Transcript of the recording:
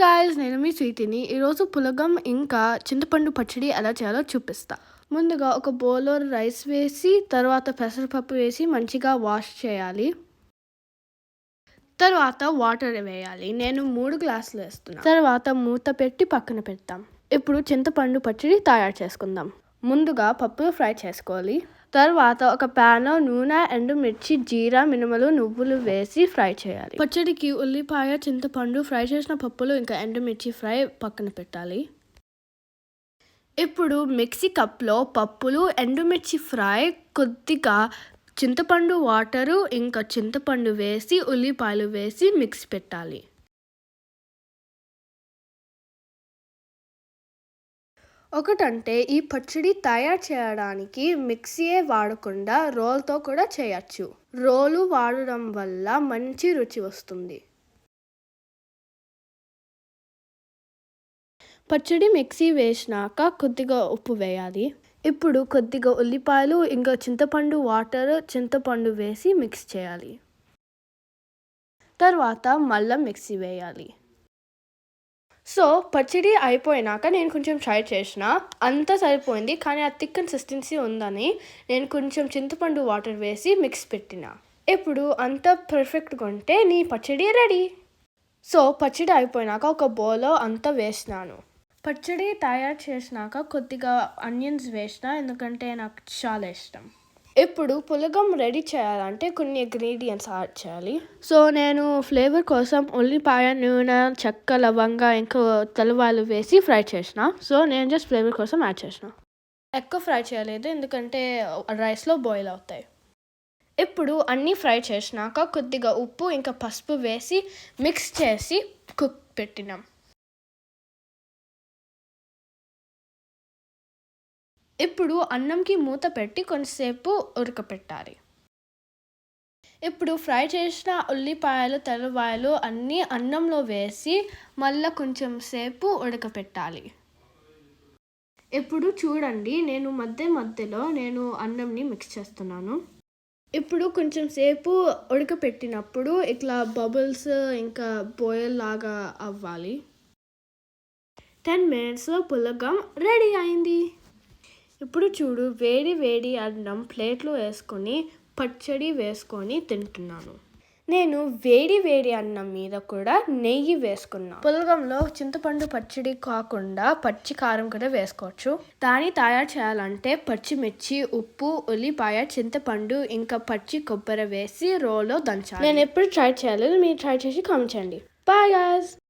Guys నేను మీ స్వీటీని ఈరోజు పులగం ఇంకా చింతపండు పచ్చడి ఎలా చేయాలో చూపిస్తా. ముందుగా ఒక బౌల్లో రైస్ వేసి తర్వాత పెసరపప్పు వేసి మంచిగా వాష్ చేయాలి. తర్వాత వాటర్ వేయాలి. నేను మూడు గ్లాసులు వేస్తున్నా. తర్వాత మూత పెట్టి పక్కన పెడతాం. ఇప్పుడు చింతపండు పచ్చడి తయారు చేసుకుందాం. ముందుగా పప్పు ఫ్రై చేసుకోవాలి. తర్వాత ఒక ప్యాన్లో నూనె ఎండుమిర్చి జీరా మినుములు నువ్వులు వేసి ఫ్రై చేయాలి. పచ్చడికి ఉల్లిపాయ చింతపండు ఫ్రై చేసిన పప్పులు ఇంకా ఎండుమిర్చి ఫ్రై పక్కన పెట్టాలి. ఇప్పుడు మిక్సీ కప్లో పప్పులు ఎండుమిర్చి ఫ్రై కొద్దిగా చింతపండు వాటరు ఇంకా చింతపండు వేసి ఉల్లిపాయలు వేసి మిక్స్ పెట్టాలి. ఒకటంటే ఈ పచ్చడి తయారు చేయడానికి మిక్సీయే వాడకుండా రోల్తో కూడా చేయొచ్చు. రోలు వాడడం వల్ల మంచి రుచి వస్తుంది. పచ్చడి మిక్సీ వేసినాక కొద్దిగా ఉప్పు వేయాలి. ఇప్పుడు కొద్దిగా ఉల్లిపాయలు ఇంకా చింతపండు వాటర్ చింతపండు వేసి మిక్స్ చేయాలి. తర్వాత మళ్ళీ మిక్సీ వేయాలి. సో పచ్చడి అయిపోయినాక నేను కొంచెం ట్రై చేసిన అంతా సరిపోయింది కానీ ఆ థిక్ కన్సిస్టెన్సీ ఉందని నేను కొంచెం చింతపండు వాటర్ వేసి మిక్స్ పెట్టిన. ఇప్పుడు అంత పర్ఫెక్ట్గా ఉంటే నీ పచ్చడి రెడీ. సో పచ్చడి అయిపోయినాక ఒక బౌల్లో అంతా వేసినాను. పచ్చడి తయారు చేసినాక కొద్దిగా ఆనియన్స్ వేసిన ఎందుకంటే నాకు చాలా ఇష్టం. ఇప్పుడు పులగం రెడీ చేయాలంటే కొన్ని ఇంగ్రీడియంట్స్ యాడ్ చేయాలి. సో నేను ఫ్లేవర్ కోసం ఉల్లిపాయ నూనె చెక్క లవంగ ఇంకా తెల్లవాళ్ళు వేసి ఫ్రై చేసిన. సో నేను జస్ట్ ఫ్లేవర్ కోసం యాడ్ చేసిన. ఎక్కువ ఫ్రై చేయలేదు ఎందుకంటే రైస్లో బాయిల్ అవుతాయి. ఇప్పుడు అన్నీ ఫ్రై చేసినాక కొద్దిగా ఉప్పు ఇంకా పసుపు వేసి మిక్స్ చేసి కుక్ పెట్టినాం. ఇప్పుడు అన్నంకి మూత పెట్టి కొంతసేపు ఉడకపెట్టాలి. ఇప్పుడు ఫ్రై చేసిన ఉల్లిపాయలు తెల్లవాయలు అన్నీ అన్నంలో వేసి మళ్ళీ కొంచెం సేపు ఉడకపెట్టాలి. ఇప్పుడు చూడండి నేను మధ్య మధ్యలో నేను అన్నంని మిక్స్ చేస్తున్నాను. ఇప్పుడు కొంచెం సేపు ఉడకపెట్టినప్పుడు ఇట్లా బబుల్స్ ఇంకా బోయల్ లాగా అవ్వాలి. టెన్ మినిట్స్లో పులగం రెడీ అయింది. ఇప్పుడు చూడు వేడి వేడి అన్నం ప్లేట్లో వేసుకొని పచ్చడి వేసుకొని తింటున్నాను. నేను వేడి వేడి అన్నం మీద కూడా నెయ్యి వేసుకున్నాను పులగంలో చింతపండు పచ్చడి కాకుండా పచ్చి కారం కూడా వేసుకోవచ్చు. దాన్ని తయారు చేయాలంటే పచ్చిమిర్చి ఉప్పు ఉల్లిపాయ చింతపండు ఇంకా పచ్చి కొబ్బరి వేసి రోలో దంచాలి. నేను ఎప్పుడు ట్రై చేయలేదు మీరు ట్రై చేసి కామెంట్ చేయండి. Bye guys!